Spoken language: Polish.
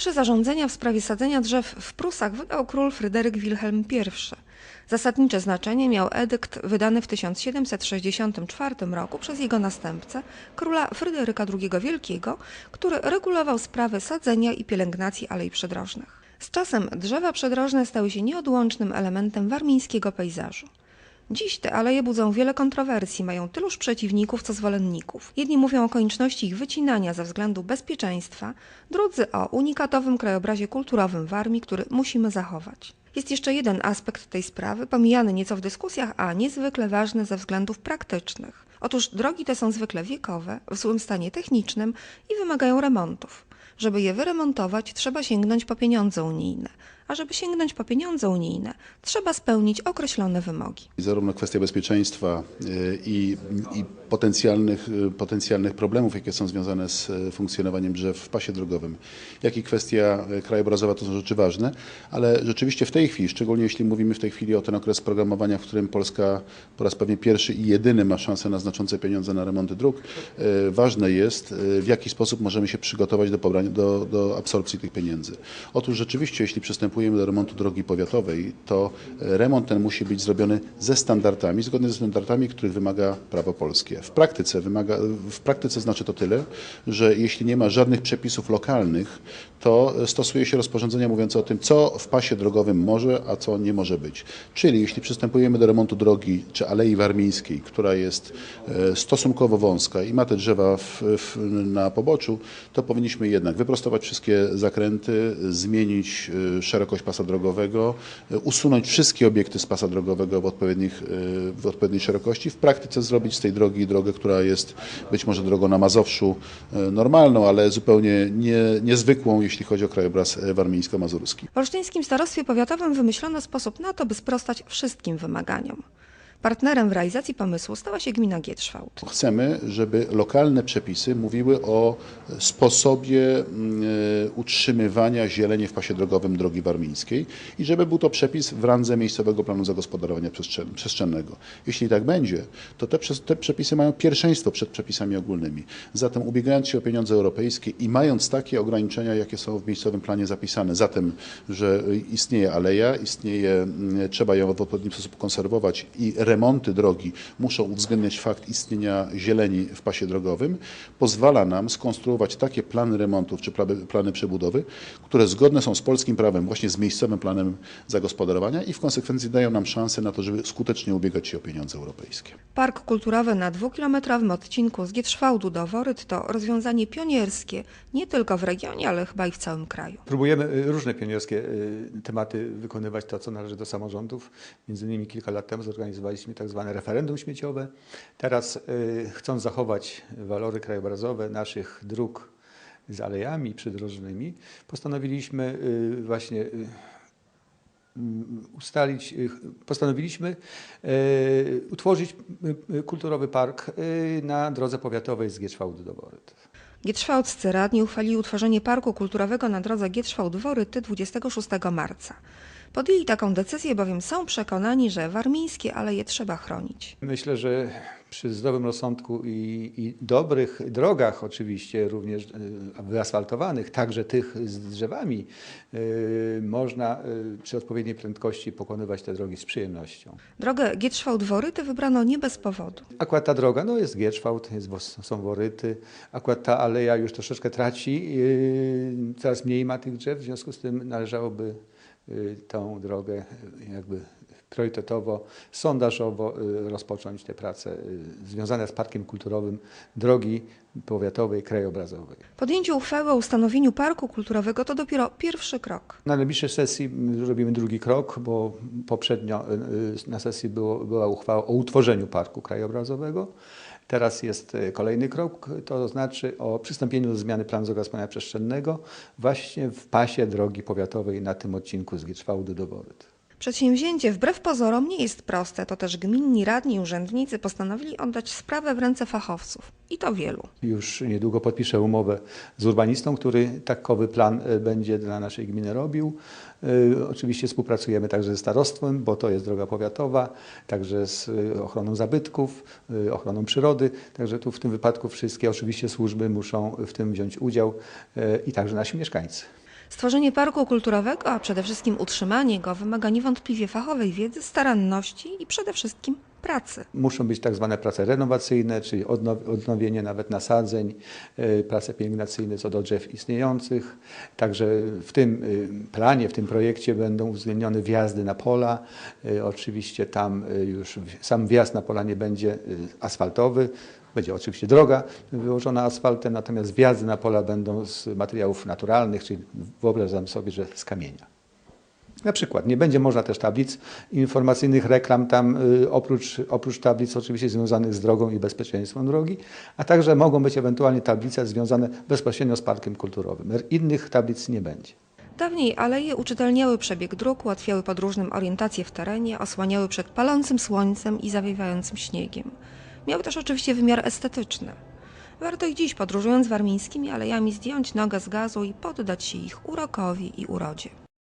Pierwsze zarządzenia w sprawie sadzenia drzew w Prusach wydał król Fryderyk Wilhelm I. Zasadnicze znaczenie miał edykt wydany w 1764 roku przez jego następcę, króla Fryderyka II Wielkiego, który regulował sprawy sadzenia i pielęgnacji alei przydrożnych. Z czasem drzewa przydrożne stały się nieodłącznym elementem warmińskiego pejzażu. Dziś te aleje budzą wiele kontrowersji, mają tyluż przeciwników, co zwolenników. Jedni mówią o konieczności ich wycinania ze względu bezpieczeństwa, drudzy o unikatowym krajobrazie kulturowym Warmii, który musimy zachować. Jest jeszcze jeden aspekt tej sprawy, pomijany nieco w dyskusjach, a niezwykle ważny ze względów praktycznych. Otóż drogi te są zwykle wiekowe, w złym stanie technicznym i wymagają remontów. Żeby je wyremontować, trzeba sięgnąć po pieniądze unijne, a żeby sięgnąć po pieniądze unijne, trzeba spełnić określone wymogi. Zarówno kwestia bezpieczeństwa y, i, i potencjalnych, y, potencjalnych problemów, jakie są związane z y, funkcjonowaniem drzew w pasie drogowym, jak i kwestia krajobrazowa to są rzeczy ważne, ale rzeczywiście w tej chwili, szczególnie jeśli mówimy w tej chwili o ten okres programowania, w którym Polska po raz pewnie pierwszy i jedyny ma szansę na znaczące pieniądze na remonty dróg, ważne jest, w jaki sposób możemy się przygotować do, pobrania, do, do absorpcji tych pieniędzy. Otóż rzeczywiście, jeśli przystępujemy do remontu drogi powiatowej, to y, remont ten musi być zrobiony ze standardami, zgodnie ze standardami, których wymaga prawo polskie. W praktyce, wymaga, w praktyce znaczy to tyle, że jeśli nie ma żadnych przepisów lokalnych, to stosuje się rozporządzenia mówiące o tym, co w pasie drogowym może, a co nie może być. Czyli jeśli przystępujemy do remontu drogi czy Alei Warmińskiej, która jest e, stosunkowo wąska i ma te drzewa w, w, na poboczu, to powinniśmy jednak wyprostować wszystkie zakręty, zmienić e, szerokość pasa drogowego, e, usunąć wszystkie obiekty z pasa drogowego w, odpowiednich, e, w odpowiedniej szerokości. W praktyce zrobić z tej drogi drogę, która jest być może drogą na Mazowszu e, normalną, ale zupełnie nie, niezwykłą, jeśli chodzi o krajobraz warmińsko-mazurski. W Olsztyńskim Starostwie Powiatowym wymyślono sposób na to, by sprostać wszystkim wymaganiom. Partnerem w realizacji pomysłu stała się gmina Gietrzwałd. Chcemy, żeby lokalne przepisy mówiły o sposobie mm, e, utrzymywania zieleni w pasie drogowym drogi warmińskiej i żeby był to przepis w randze miejscowego planu zagospodarowania przestrzen- przestrzennego. Jeśli tak będzie, to te, te przepisy mają pierwszeństwo przed przepisami ogólnymi. Zatem ubiegając się o pieniądze europejskie i mając takie ograniczenia, jakie są w miejscowym planie zapisane, zatem, że istnieje aleja, istnieje, mm, trzeba ją w odpowiedni sposób konserwować i remonty drogi muszą uwzględniać fakt istnienia zieleni w pasie drogowym, pozwala nam skonstruować takie plany remontów czy plany, przebudowy, które zgodne są z polskim prawem, właśnie z miejscowym planem zagospodarowania i w konsekwencji dają nam szansę na to, żeby skutecznie ubiegać się o pieniądze europejskie. Park kulturowy na dwukilometrowym odcinku z Gietrzwałdu do Woryt to rozwiązanie pionierskie nie tylko w regionie, ale chyba i w całym kraju. Próbujemy y, różne pionierskie y, tematy wykonywać, to co należy do samorządów. Między innymi kilka lat temu zorganizowaliśmy tak zwane referendum śmieciowe. Teraz y, chcąc zachować walory krajobrazowe naszych dróg z alejami przydrożnymi, postanowiliśmy y, właśnie y, ustalić, postanowiliśmy utworzyć kulturowy park na drodze powiatowej z Gietrzwałdu do Boryt. Gietrzwałdzcy radni uchwalili utworzenie Parku Kulturowego na drodze Gietrzwałd-Woryty 26 marca. Podjęli taką decyzję, bowiem są przekonani, że warmińskie aleje trzeba chronić. Myślę, że przy zdrowym rozsądku i, i dobrych drogach oczywiście, również y, wyasfaltowanych, także tych z drzewami, y, można y, przy odpowiedniej prędkości pokonywać te drogi z przyjemnością. Drogę Gietrzwałd-Woryty wybrano nie bez powodu. Akurat ta droga, no jest Gietrzwałd, jest, są Woryty, akurat ta aleja już troszeczkę traci, yy, coraz mniej ma tych drzew, w związku z tym należałoby yy, tą drogę yy, jakby priorytetowo, sondażowo yy, rozpocząć te prace związane z Parkiem Kulturowym drogi powiatowej, krajobrazowej. Podjęcie uchwały o ustanowieniu Parku Kulturowego to dopiero pierwszy krok. Na najbliższej sesji mm, zrobimy drugi krok, bo poprzednio y, y, na sesji było, była uchwała o utworzeniu Parku Krajobrazowego. Teraz jest y, kolejny krok, to znaczy o przystąpieniu do zmiany planu zagospodarowania przestrzennego właśnie w pasie drogi powiatowej na tym odcinku z Gietrzwałdu do Boryt. Przedsięwzięcie wbrew pozorom nie jest proste, to też gminni radni urzędnicy postanowili oddać sprawę w ręce fachowców. I to wielu. Już niedługo podpiszę umowę z urbanistą, który takowy plan e, będzie dla naszej gminy robił. E, Oczywiście współpracujemy także ze starostwem, bo to jest droga powiatowa, także z e, ochroną zabytków, ochroną przyrody. Także tu w tym wypadku wszystkie oczywiście służby muszą w tym wziąć udział i także nasi mieszkańcy. Stworzenie parku kulturowego, a przede wszystkim utrzymanie go wymaga niewątpliwie fachowej wiedzy, staranności i przede wszystkim pracy. Muszą być tak zwane prace renowacyjne, czyli odnow- odnowienie nawet nasadzeń, y, prace pielęgnacyjne co do drzew istniejących. Także w tym y, planie, w tym projekcie będą uwzględnione wjazdy na pola. Y, Oczywiście tam już sam wjazd na pola nie będzie asfaltowy. Będzie oczywiście droga wyłożona asfaltem, natomiast wjazdy na pola będą z materiałów naturalnych, czyli wyobrażam sobie, że z kamienia. Na przykład nie będzie można też tablic informacyjnych, reklam tam y, oprócz, oprócz tablic oczywiście związanych z drogą i bezpieczeństwem drogi, a także mogą być ewentualnie tablice związane bezpośrednio z parkiem kulturowym. Innych tablic nie będzie. Dawniej aleje uczytelniały przebieg dróg, ułatwiały podróżnym orientację w terenie, osłaniały przed palącym słońcem i zawiewającym śniegiem. Miały też oczywiście wymiar estetyczny. Warto i dziś, podróżując warmińskimi alejami, zdjąć nogę z gazu i poddać się ich urokowi i urodzie.